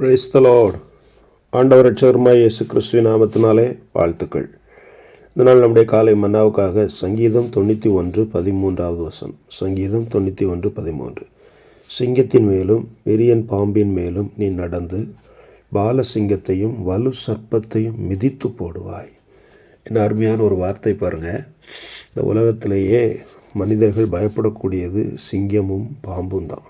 பிரைஸ்தலோட் ஆண்டவர் ரட்சகருமாய் இயேசு கிறிஸ்துவின் நாமத்தினாலே வாழ்த்துக்கள். இதனால் நம்முடைய காலை மன்னாவுக்காக சங்கீதம் தொண்ணூற்றி ஒன்று பதிமூன்றாவது வசனம். சங்கீதம் தொண்ணூற்றி ஒன்று பதிமூன்று. சிங்கத்தின் மேலும் விரியன் பாம்பின் மேலும் நீ நடந்து பாலசிங்கத்தையும் வலு சர்ப்பத்தையும் மிதித்து போடுவாய். என்ன அருமையான ஒரு வார்த்தை பாருங்கள் இந்த உலகத்திலேயே மனிதர்கள் பயப்படக்கூடியது சிங்கமும் பாம்பும் தான்.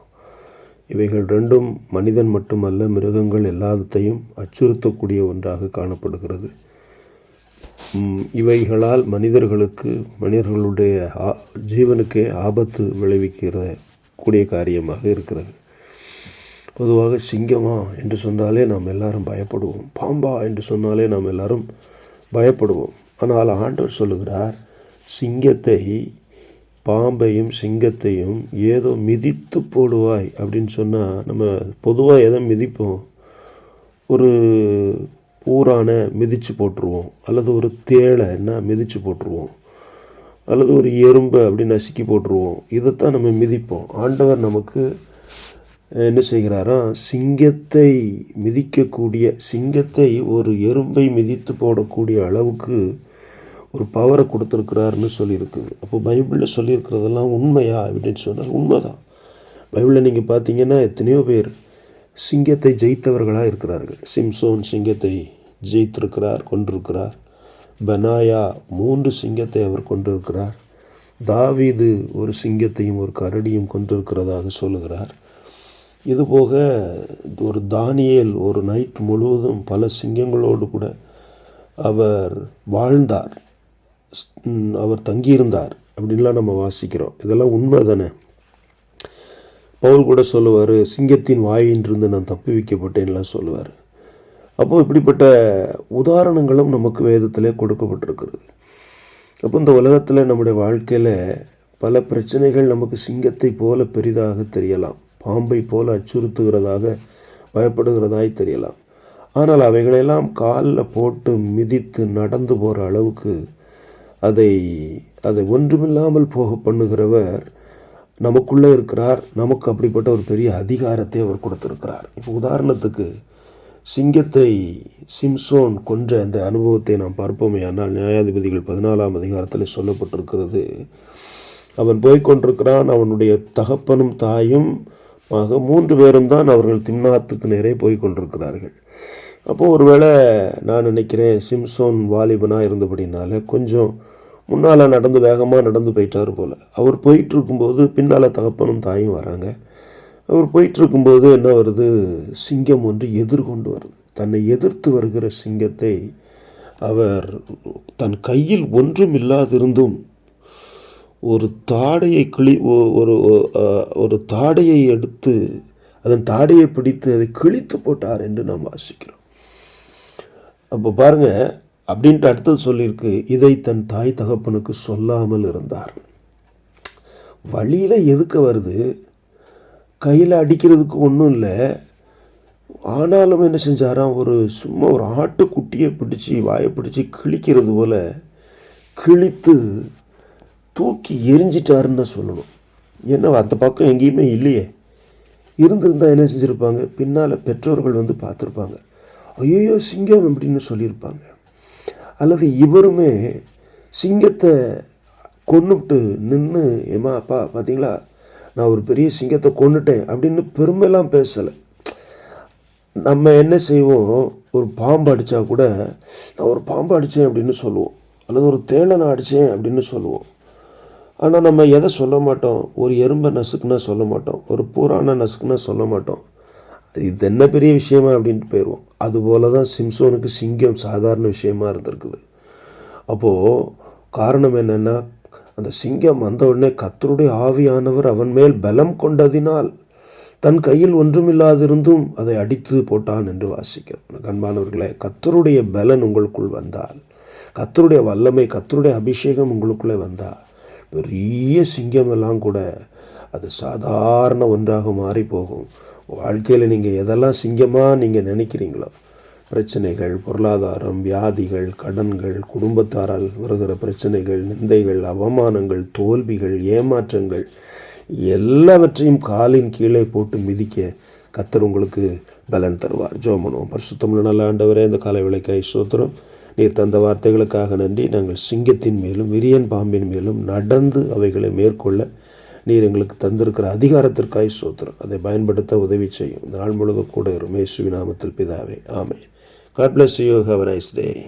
இவைகள் ரெண்டும் மனிதன் மட்டுமல்ல மிருகங்கள் எல்லாத்தையும் அச்சுறுத்தக்கூடிய ஒன்றாக காணப்படுகிறது. இவைகளால் மனிதர்களுக்கு மனிதர்களுடைய ஆ- ஜீவனுக்கே ஆபத்து விளைவிக்கிற கூடிய காரியமாக இருக்கிறது. பொதுவாக சிங்கமா என்று சொன்னாலே நாம் எல்லாரும் பயப்படுவோம். பாம்பா என்று சொன்னாலே நாம் எல்லாரும் பயப்படுவோம். ஆனால் ஆண்டவர் சொல்லுகிறார் சிங்கத்தை பாம்பையும் சிங்கத்தையும் ஏதோ மிதித்து போடுவாய் அப்படின்னு சொன்னால் நம்ம பொதுவாக எதை மிதிப்போம்? ஒரு பூரானை மிதித்து போட்டுருவோம். அல்லது ஒரு தேளை என்ன மிதித்து போட்டுருவோம். அல்லது ஒரு எறும்பை அப்படி நசுக்கி போட்டுருவோம். இதைத்தான் நம்ம மிதிப்போம். ஆண்டவர் நமக்கு என்ன செய்கிறாரா? சிங்கத்தை மிதிக்கக்கூடிய சிங்கத்தை ஒரு எறும்பை மிதித்து போடக்கூடிய அளவுக்கு ஒரு பவரை கொடுத்துருக்கிறாருன்னு சொல்லியிருக்குது. அப்போ பைபிளில் சொல்லியிருக்கிறதெல்லாம் உண்மையா அப்படின்னு சொன்னால் உண்மைதான். பைபிளில் நீங்கள் பார்த்தீங்கன்னா எத்தனையோ பேர் சிங்கத்தை ஜெயித்தவர்களாக இருக்கிறார்கள். சிம்சோன் சிங்கத்தை ஜெயித்திருக்கிறார் கொண்டிருக்கிறார் பெனாயா மூன்று சிங்கத்தை அவர் கொண்டிருக்கிறார். தாவீது ஒரு சிங்கத்தையும் ஒரு கரடியும் கொண்டிருக்கிறதாக சொல்லுகிறார். இதுபோக ஒரு தானியேல் ஒரு நைட் முழுவதும் பல சிங்கங்களோடு கூட அவர் வாழ்ந்தார். அவர் தங்கியிருந்தார் அப்படின்லாம் நம்ம வாசிக்கிறோம். இதெல்லாம் உண்மை தானே? பவுல் கூட சொல்லுவார் சிங்கத்தின் வாயின்றிருந்து நான் தப்பி வைக்கப்பட்டேன்லாம் சொல்லுவார். அப்போது இப்படிப்பட்ட உதாரணங்களும் நமக்கு வேதத்திலே கொடுக்கப்பட்டிருக்கிறது. அப்போ இந்த உலகத்தில் நம்முடைய வாழ்க்கையில் பல பிரச்சனைகள் நமக்கு சிங்கத்தை போல பெரிதாக தெரியலாம். பாம்பை போல அச்சுறுத்துகிறதாக பயப்படுகிறதாய் தெரியலாம். ஆனால் அவைகளெல்லாம் காலில் போட்டு மிதித்து நடந்து போகிற அளவுக்கு அதை அதை ஒன்றுமில்லாமல் போக பண்ணுகிறவர் நமக்குள்ளே இருக்கிறார். நமக்கு அப்படிப்பட்ட ஒரு பெரிய அதிகாரத்தை அவர் கொடுத்திருக்கிறார். இப்போ உதாரணத்துக்கு சிங்கத்தை சிம்சோன் கொன்ற அந்த அனுபவத்தை நாம் பார்ப்போமே. ஆனால் நியாயாதிபதிகள் பதினாலாம் அதிகாரத்தில் சொல்லப்பட்டிருக்கிறது அவன் போய்கொண்டிருக்கிறான் அவனுடைய தகப்பனும் தாயும் ஆக மூன்று பேரும் தான் அவர்கள் திம்னாத்துக்கு நேரே போய்கொண்டிருக்கிறார்கள் அப்போது ஒருவேளை நான் நினைக்கிறேன் சிம்சோன் வாலிபனாக இருந்தபடினால கொஞ்சம் முன்னால் நடந்து வேகமாக நடந்து போயிட்டார் போல். அவர் போயிட்டுருக்கும்போது பின்னால் தகப்பனும் தாயும் வராங்க. அவர் போயிட்டுருக்கும்போது என்ன வருது? சிங்கம் ஒன்று எதிர்கொண்டு வருது. தன்னை எதிர்த்து வருகிற சிங்கத்தை அவர் தன் கையில் ஒன்றும் இல்லாதிருந்தும் ஒரு தாடையை கிளி ஒரு ஒரு தாடையை எடுத்து அதன் தாடையை பிடித்து அதை கிழித்து போட்டார் என்று நாம் வாசிக்கிறோம். அப்போ பாருங்கள் அப்படின்ட்டு அடுத்தது சொல்லியிருக்கு இதை தன் தாய் தகப்பனுக்கு சொல்லாமல் இருந்தார். வழியில் எதுக்கு வருது? கையில் அடிக்கிறதுக்கு ஒன்றும் இல்லை. ஆனாலும் என்ன செஞ்சாராம் ஒரு சும்மா ஒரு ஆட்டுக்குட்டியை பிடிச்சி வாயை பிடிச்சி கிழிக்கிறது போல் கிழித்து தூக்கி எரிஞ்சிட்டாருன்னு தான் சொல்லணும். ஏன்னா அந்த பக்கம் எங்கேயுமே இல்லையே. இருந்திருந்தா என்ன செஞ்சுருப்பாங்க? பின்னால் பெற்றோர்கள் வந்து பார்த்துருப்பாங்க. ஐயோ சிங்கம் அப்படின்னு சொல்லியிருப்பாங்க. அல்லது இவருமே சிங்கத்தை கொண்டுட்டு நின்று ஏமா அப்பா பார்த்தீங்களா நான் ஒரு பெரிய சிங்கத்தை கொன்னுட்டேன் அப்படின்னு பெருமைலாம் பேசலை. நம்ம என்ன செய்வோம்? ஒரு பாம்பு அடித்தா கூட நான் ஒரு பாம்பு அடித்தேன் அப்படின்னு சொல்லுவோம். அல்லது ஒரு தேளை நான் அடித்தேன் அப்படின்னு சொல்லுவோம். ஆனால் நம்ம எதை சொல்ல மாட்டோம்? ஒரு எறும்பை நசுக்குன்னா சொல்ல மாட்டோம். ஒரு பூரான நசுக்குன்னா சொல்ல மாட்டோம். இது என்ன பெரிய விஷயமா அப்படின்ட்டு போயிடுவோம். அதுபோல தான் சிம்சோனுக்கு சிங்கம் சாதாரண விஷயமா இருந்திருக்குது. அப்போது காரணம் என்னென்னா அந்த சிங்கம் வந்த உடனே கத்தருடைய ஆவியானவர் அவன் மேல் பலம் கொண்டதினால் தன் கையில் ஒன்றுமில்லாதிருந்தும் அதை அடித்து போட்டான் என்று வாசிக்கிறோம். கண்பானவர்களே கத்தருடைய பலன் உங்களுக்குள் வந்தால் கத்தருடைய வல்லமை கத்தருடைய அபிஷேகம் உங்களுக்குள்ளே வந்தால் பெரிய சிங்கம் எல்லாம் கூட அது சாதாரண ஒன்றாக மாறி போகும் வாழ்க்கையில் நீங்கள் எதெல்லாம் சிங்கமாக நீங்கள் நினைக்கிறீங்களோ பிரச்சனைகள் பொருளாதாரம் வியாதிகள் கடன்கள் குடும்பத்தாரால் வருகிற பிரச்சனைகள் நிந்தைகள் அவமானங்கள் தோல்விகள் ஏமாற்றங்கள் எல்லாவற்றையும் காலின் கீழே போட்டு மிதிக்க கத்தர் உங்களுக்கு பலன் தருவார். ஜோமனும் பரிசுத்தமுள்ள நல்ல ஆண்டவரே இந்த காலை விளக்காய் சோத்திரம் நீர் தந்த வார்த்தைகளுக்காக நன்றி. நாங்கள் சிங்கத்தின் மேலும் விரியன் பாம்பின் மேலும் நடந்து அவைகளை மேற்கொள்ள நீர் எங்களுக்கு தந்திருக்கிற அதிகாரத்திற்காய் சோத்திரம் அதை பயன்படுத்த உதவி செய்யும். இந்த நாள் முழுவதும் கூட ரமேஸ்வி நாமத்தில் பிதாவே. Amen God bless you have nice day